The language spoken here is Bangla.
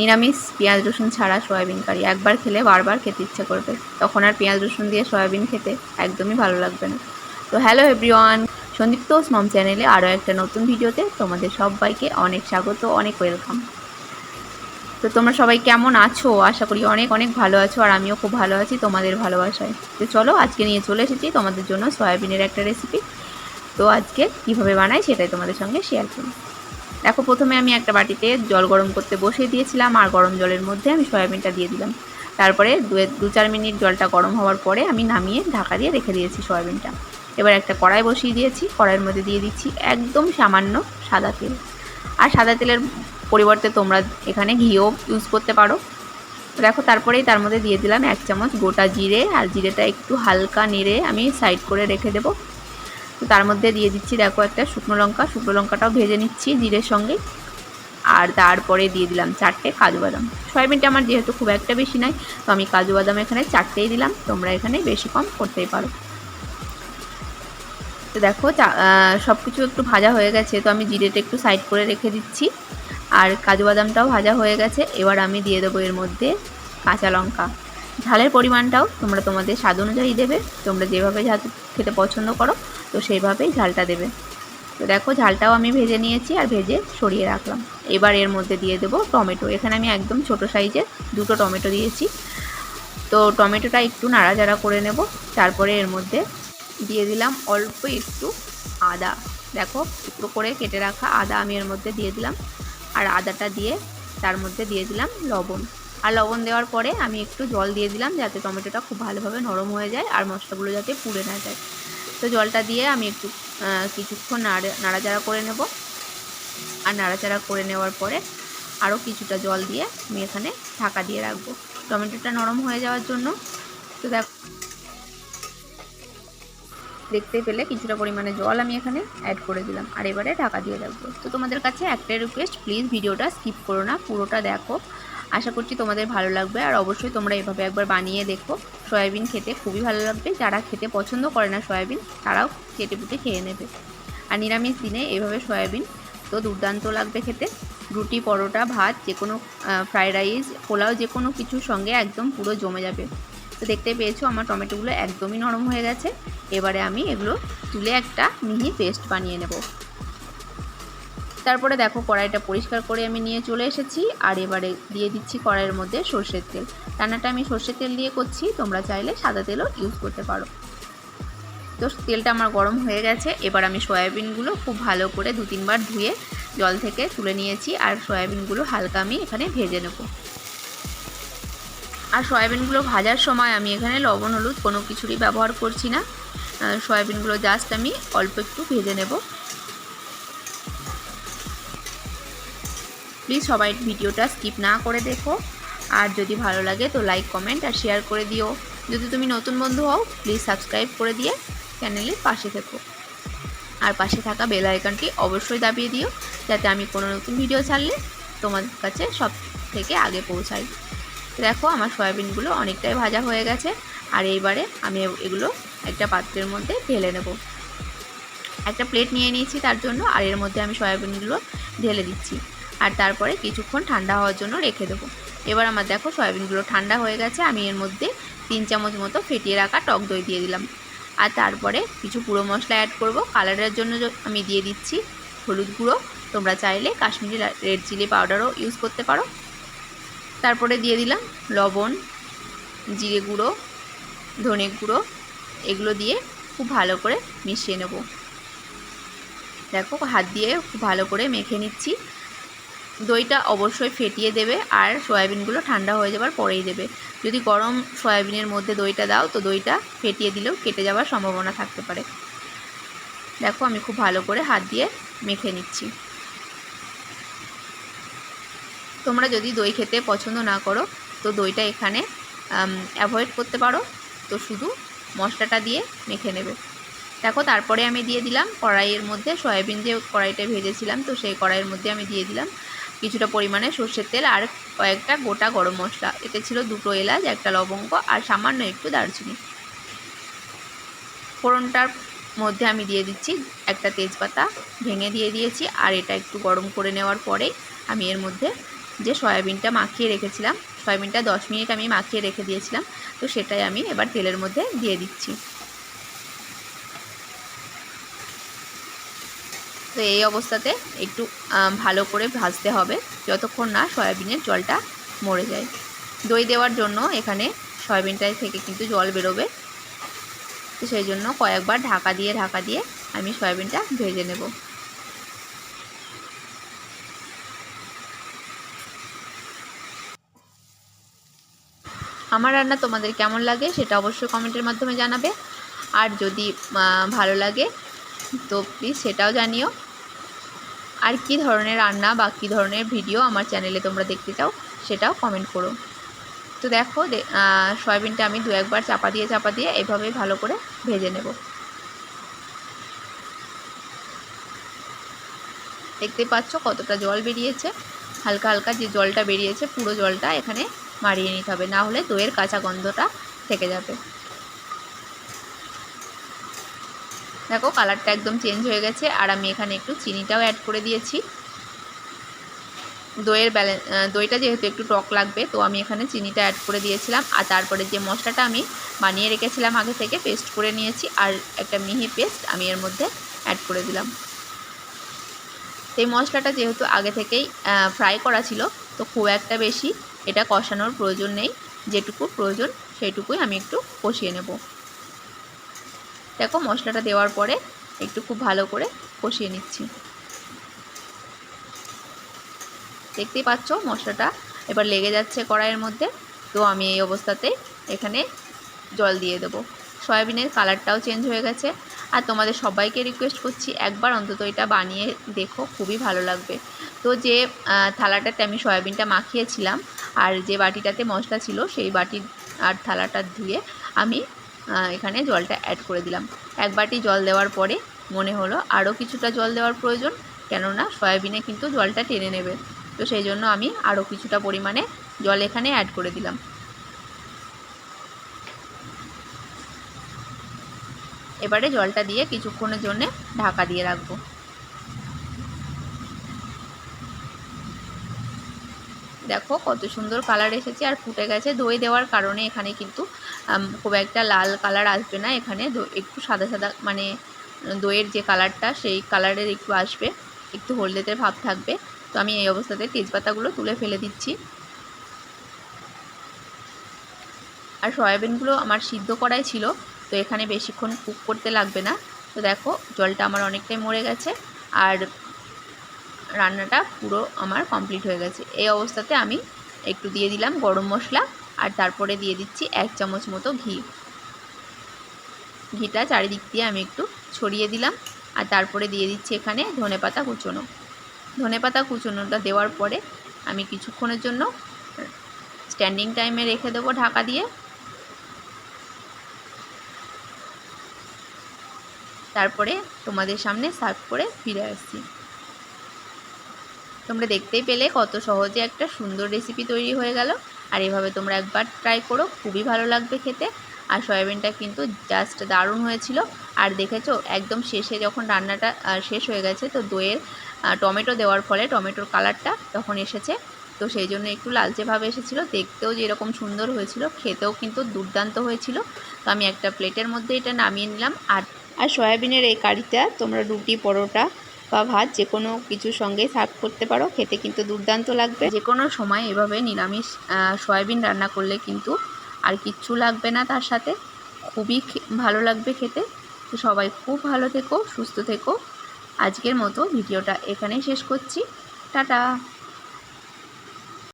নিরামিষ পেঁয়াজ, রসুন ছাড়া সয়াবিন কারি। একবার খেলে বারবার খেতে ইচ্ছে করবে। তখন আর পেঁয়াজ, রসুন দিয়ে সয়াবিন খেতে একদমই ভালো লাগবে না। তো হ্যালো এভরিওয়ান সন্দীপ্ত মম চ্যানেলে আরও একটা নতুন ভিডিওতে তোমাদের সবাইকে অনেক স্বাগত, অনেক ওয়েলকাম তো তোমরা সবাই কেমন আছো? আশা করি অনেক অনেক ভালো আছো, আর আমিও খুব ভালো আছি তোমাদের ভালোবাসায়। তো চলো আজকে নিয়ে চলে এসেছি তোমাদের জন্য সয়াবিনের একটা রেসিপি তো আজকে কীভাবে বানাই সেটাই তোমাদের সঙ্গে শেয়ার করি দেখো, প্রথমে আমি একটা বাটিতে জল গরম করতে বসিয়ে দিয়েছিলাম আর গরম জলের মধ্যে আমি সয়াবিনটা দিয়ে দিলাম। তারপরে দু চার মিনিট জলটা গরম হওয়ার পরে আমি নামিয়ে ঢাকা দিয়ে রেখে দিয়েছি সয়াবিনটা। এবার একটা কড়াই বসিয়ে দিয়েছি, কড়াইয়ের মধ্যে দিয়ে দিচ্ছি একদম সামান্য সাদা তেল। আর সাদা তেলের পরিবর্তে তোমরা এখানে ঘিও ইউজ করতে পারো। দেখো, তারপরেই তার মধ্যে দিয়ে দিলাম এক চামচ গোটা জিরে, আর জিরেটা একটু হালকা নেড়ে আমি সাইড করে রেখে দেবো। তো তার মধ্যে দিয়ে দিচ্ছি, দেখো একটা শুকনো লঙ্কা। শুকনো লঙ্কাটাও ভেজে নিচ্ছি জিরের সঙ্গে। আর তারপরে দিয়ে দিলাম চারটে কাজু বাদাম। সয়াবিনটা আমার যেহেতু খুব একটা বেশি নয় তো আমি কাজু বাদাম এখানে চারটেই দিলাম। তোমরা এখানে বেশি কম করতেই পারো। তো দেখো সব কিছু একটু ভাজা হয়ে গেছে, তো আমি জিরেটা একটু সাইড করে রেখে দিচ্ছি। আর কাজু বাদামটাও ভাজা হয়ে গেছে, এবার আমি দিয়ে দেবো এর মধ্যে কাঁচা লঙ্কা। ঝালের পরিমাণটাও তোমরা তোমাদের স্বাদ অনুযায়ী দেবে, তোমরা যেভাবে ঝাল খেতে পছন্দ করো। তো সেইভাবেই ঝালটা দেবে। তো দেখো ঝালটাও আমি ভেজে নিয়েছি আর ভেজে সরিয়ে রাখলাম। এবার এর মধ্যে দিয়ে দেবো টমেটো। এখানে আমি একদম ছোট সাইজের দুটো টমেটো দিয়েছি। তো টমেটোটা একটু নাড়াচাড়া করে নেব। তারপরে এর মধ্যে দিয়ে দিলাম অল্প একটু আদা। দেখো টুকরো করে কেটে রাখা আদা আমি এর মধ্যে দিয়ে দিলাম। আর আদাটা দিয়ে তার মধ্যে দিয়ে দিলাম লবণ। আর লবণ দেওয়ার পরে আমি একটু জল দিয়ে দিলাম যাতে টমেটোটা খুব ভালোভাবে নরম হয়ে যায় আর মশলাগুলো যাতে পুড়ে না যায়। তো জলটা দিয়ে আমি একটু কিছুক্ষণ নাড়ে, নাড়াচাড়া করে নেব। আর নাড়াচাড়া করে নেওয়ার পরে আরও কিছুটা জল দিয়ে আমি এখানে ঢাকা দিয়ে রাখব। টমেটোটা নরম হয়ে যাওয়ার জন্য। তো দেখ দেখতে পেলে, কিছুটা পরিমাণে জল আমি এখানে অ্যাড করে দিলাম। আর এবারে ঢাকা দিয়ে রাখব। তো তোমাদের কাছে একটাই রিকোয়েস্ট প্লিজ ভিডিওটা স্কিপ করো না, পুরোটা দেখো। আশা করছি তোমাদের ভালো লাগবে, আর অবশ্যই তোমরা এভাবে একবার বানিয়ে দেখো। সয়াবিন খেতে খুবই ভালো লাগবে। যারা খেতে পছন্দ করে না সয়াবিন, তারাও কেটে পুটে খেয়ে নেবে। আর নিরামিষ দিনে এভাবে সয়াবিন তো দুর্দান্ত লাগবে খেতে। রুটি, পরোটা, ভাত যে কোনো ফ্রাইড রাইস পোলাও যে কোনো কিছুর সঙ্গে একদম পুরো জমে যাবে। তো দেখতে পেয়েছ, আমার টমেটোগুলো একদমই নরম হয়ে গেছে। এবারে আমি এগুলো তুলে একটা মিহি পেস্ট বানিয়ে নেব। তারপরে দেখো কড়াইটা পরিষ্কার করে আমি নিয়ে চলে এসেছি আর এবারে দিয়ে দিচ্ছি কড়াইয়ের মধ্যে সর্ষের তেল। রান্নাটা আমি সর্ষের তেল দিয়ে করছি, তোমরা চাইলে সাদা তেলও ইউজ করতে পারো। তো তেলটা আমার গরম হয়ে গেছে, এবার আমি সয়াবিনগুলো খুব ভালো করে দু তিনবার ধুয়ে জল থেকে তুলে নিয়েছি আর সয়াবিনগুলো হালকা আমি এখানে ভেজে নেব। আর সয়াবিনগুলো ভাজার সময় আমি এখানে লবণ, হলুদ কোনো কিছুরই ব্যবহার করছি না। সয়াবিনগুলো জাস্ট আমি অল্প একটু ভেজে নেব। প্লিজ সবাই ভিডিওটা স্কিপ না করে দেখো। আর যদি ভালো লাগে তো লাইক কমেন্ট আর শেয়ার করে দিও। যদি তুমি নতুন বন্ধু হও প্লিজ সাবস্ক্রাইব করে দিয়ে চ্যানেলের পাশে থেকো। আর পাশে থাকা বেল আইকনটি অবশ্যই দাবিয়ে দিও, যাতে আমি কোনো নতুন ভিডিও ছাড়লে তোমাদের কাছে সব থেকে আগে পৌঁছাই। দেখো আমার সয়াবিনগুলো অনেকটাই ভাজা হয়ে গেছে। আর এইবারে আমি এগুলো একটা পাত্রের মধ্যে ঢেলে নেব। একটা প্লেট নিয়ে নিয়েছি তার জন্য আর এর মধ্যে আমি সয়াবিনগুলো ঢেলে দিচ্ছি। আর তারপরে কিছুক্ষণ ঠান্ডা হওয়ার জন্য রেখে দেবো। এবার আমার দেখো সয়াবিনগুলো ঠান্ডা হয়ে গেছে, আমি এর মধ্যে তিন চামচ মতো ফেটিয়ে রাখা টক দই দিয়ে দিলাম। আর তারপরে কিছু পুরো মশলা অ্যাড করব। কালারের জন্য আমি দিয়ে দিচ্ছি হলুদ গুঁড়ো। তোমরা চাইলে কাশ্মীরি রেড চিলি পাউডারও ইউজ করতে পারো। তারপরে দিয়ে দিলাম লবণ, জিরে গুঁড়ো ধনে গুঁড়ো এগুলো দিয়ে খুব ভালো করে মিশিয়ে নেব। দেখো হাত দিয়ে খুব ভালো করে মেখে নিচ্ছি। দইটা অবশ্যই ফেটিয়ে দেবে আর সয়াবিনগুলো ঠান্ডা হয়ে যাবার পরেই দেবে। যদি গরম সয়াবিনের মধ্যে দইটা দাও তো দইটা ফেটিয়ে দিলেও কেটে যাওয়ার সম্ভাবনা থাকতে পারে। দেখো আমি খুব ভালো করে হাত দিয়ে মেখে নিচ্ছি। তোমরা যদি দই খেতে পছন্দ না করো তো দইটা এখানে অ্যাভয়েড করতে পারো। তো শুধু মশলাটা দিয়ে মেখে নেবে। দেখো, তারপরে আমি দিয়ে দিলাম কড়াইয়ের মধ্যে সয়াবিন যে কড়াইটা ভেজেছিলাম, তো সেই কড়াইয়ের মধ্যে আমি দিয়ে দিলাম কিছুটা পরিমাণে সর্ষের তেল আর কয়েকটা গোটা গরম মশলা। এতে ছিল দুটো এলাচ, একটা লবঙ্গ আর সামান্য একটু দারচিনি। ফোড়নটার মধ্যে আমি দিয়ে দিচ্ছি একটা তেজপাতা, ভেঙে দিয়ে দিয়েছি আর এটা একটু গরম করে নেওয়ার পরে আমি এর মধ্যে যে সয়াবিনটা মাখিয়ে রেখেছিলাম সয়াবিনটা দশ মিনিট আমি মাখিয়ে রেখে দিয়েছিলাম। তো সেটাই আমি এবার তেলের মধ্যে দিয়ে দিচ্ছি। তো এই অবস্থাতে একটু ভালো করে ভাজতে হবে। যতক্ষণ না সয়াবিনের জলটা মরে যায়। দই দেওয়ার জন্য এখানে সয়াবিনটাই থেকে কিন্তু জল বেরোবে। তো সেই জন্য কয়েকবার ঢাকা দিয়ে ঢাকা দিয়ে আমি সয়াবিনটা ভেজে নেব। আমার রান্না তোমাদের কেমন লাগে সেটা অবশ্যই কমেন্টের মাধ্যমে জানাবে। আর যদি ভালো লাগে, তো প্লিজ সেটাও জানিও। আর কি ধরনের রান্না বা কী ধরনের ভিডিও আমার চ্যানেলে তোমরা দেখতে চাও, সেটাও কমেন্ট করো। তো দেখো সয়াবিনটা আমি দু একবার চাপা দিয়ে চাপা দিয়ে এভাবে ভালো করে ভেজে নেব। দেখতে পাচ্ছ কতটা জল বেরিয়েছে। হালকা হালকা যে জলটা বেরিয়েছে, পুরো জলটা এখানে মারিয়ে নিতে হবে, না হলে দইয়ের কাঁচা গন্ধটা থেকে যাবে। দেখো কালারটা একদম চেঞ্জ হয়ে গেছে, আর আমি এখানে একটু চিনিটাও অ্যাড করে দিয়েছি। দইয়ের ব্যালেন্স দইটা যেহেতু একটু টক লাগবে, তো আমি এখানে চিনিটা অ্যাড করে দিয়েছিলাম, আর তারপরে যে মশলাটা আমি বানিয়ে রেখেছিলাম আগে থেকে পেস্ট করে নিয়েছি, আর একটা মিহি পেস্ট আমি এর মধ্যে অ্যাড করে দিলাম। সেই মশলাটা যেহেতু আগে থেকেই ফ্রাই করা ছিল, তো খুব একটা বেশি এটা কষানোর প্রয়োজন নেই, যেটুকু প্রয়োজন সেইটুকুই আমি একটু কষিয়ে নেব। দেখো মশলাটা দেওয়ার পরে একটু খুব ভালো করে কষিয়ে নিচ্ছি। দেখতেই পাচ্ছ মশলাটা এবার লেগে যাচ্ছে কড়াইয়ের মধ্যে, তো আমি এই অবস্থাতে এখানে জল দিয়ে দেবো। সয়াবিনের কালারটাও চেঞ্জ হয়ে গেছে, আর তোমাদের সবাইকে রিকোয়েস্ট করছি একবার অন্তত এটা বানিয়ে দেখো, খুবই ভালো লাগবে। তো যে থালাটাতে আমি সয়াবিনটা মাখিয়েছিলাম আর যে বাটিটাতে মশলা ছিল, সেই বাটি আর থালাটা ধুয়ে আমি এখানে জলটা অ্যাড করে দিলাম। এক বাটি জল দেওয়ার পরে মনে হলো আরও কিছুটা জল দেওয়ার প্রয়োজন, কেননা সয়াবিনে কিন্তু জলটা টেনে নেবে। তো সেই জন্য আমি আরও কিছুটা পরিমাণে জল এখানে অ্যাড করে দিলাম। এবারে জলটা দিয়ে কিছুক্ষণের জন্য ঢাকা দিয়ে রাখব। দেখো কত সুন্দর কালার এসেছে আর ফুটে গেছে দই দেওয়ার কারণে এখানে কিন্তু খুব একটা লাল কালার আসবে না এখানে। একটু সাদা সাদা মানে দইয়ের যে কালারটা সেই কালারের একটু আসবে। একটু হলদেদের ভাব থাকবে। তো আমি এই অবস্থাতে তেজপাতাগুলো তুলে ফেলে দিচ্ছি। আর সয়াবিনগুলো আমার সিদ্ধ করাই ছিল, তো এখানে বেশিক্ষণ কুক করতে লাগবে না। তো দেখো জলটা আমার অনেকটাই মরে গেছে। আর রান্নাটা পুরো আমার কমপ্লিট হয়ে গেছে। এই অবস্থাতে আমি একটু দিয়ে দিলাম গরম মশলা আর তারপরে দিয়ে দিচ্ছি এক চামচ মতো ঘি। ঘিটা চারিদিক দিয়ে আমি একটু ছড়িয়ে দিলাম আর তারপরে দিয়ে দিচ্ছি এখানে ধনে পাতা কুচোনো। ধনে পাতা কুচোনোটা দেওয়ার পরে আমি কিছুক্ষণের জন্য স্ট্যান্ডিং টাইমে রেখে দেবো ঢাকা দিয়ে। তারপরে তোমাদের সামনে সার্ভ করে ফিরে আসছি। তোমরা দেখতেই পেলে কত সহজে একটা সুন্দর রেসিপি তৈরি হয়ে গেল। আর এভাবে তোমরা একবার ট্রাই করো, খুবই ভালো লাগবে খেতে। আর সয়াবিনটা কিন্তু জাস্ট দারুণ হয়েছিল। আর দেখেছ, একদম শেষে যখন রান্নাটা শেষ হয়ে গেছে, তো দইয়ের টমেটো দেওয়ার ফলে টমেটোর কালারটা তখন এসেছে। তো সেই জন্য একটু লালচেভাবে এসেছিল। দেখতেও যেরকম সুন্দর হয়েছিল, খেতেও কিন্তু দুর্দান্ত হয়েছিল। তো আমি একটা প্লেটের মধ্যে এটা নামিয়ে নিলাম। আর আর সয়াবিনের এই কারিটা, তোমরা রুটি, পরোটা বা ভাত, যে কোনো কিছুর সঙ্গে সার্ভ করতে পারো। খেতে কিন্তু দুর্দান্ত লাগবে। যে কোনো সময় এভাবে নিরামিষ সয়াবিন রান্না করলে কিন্তু আর কিচ্ছু লাগবে না তার সাথে। খুবই ভালো লাগবে খেতে। তো সবাই খুব ভালো থেকো, সুস্থ থেকো। আজকের মতো ভিডিওটা এখানেই শেষ করছি। টাটা!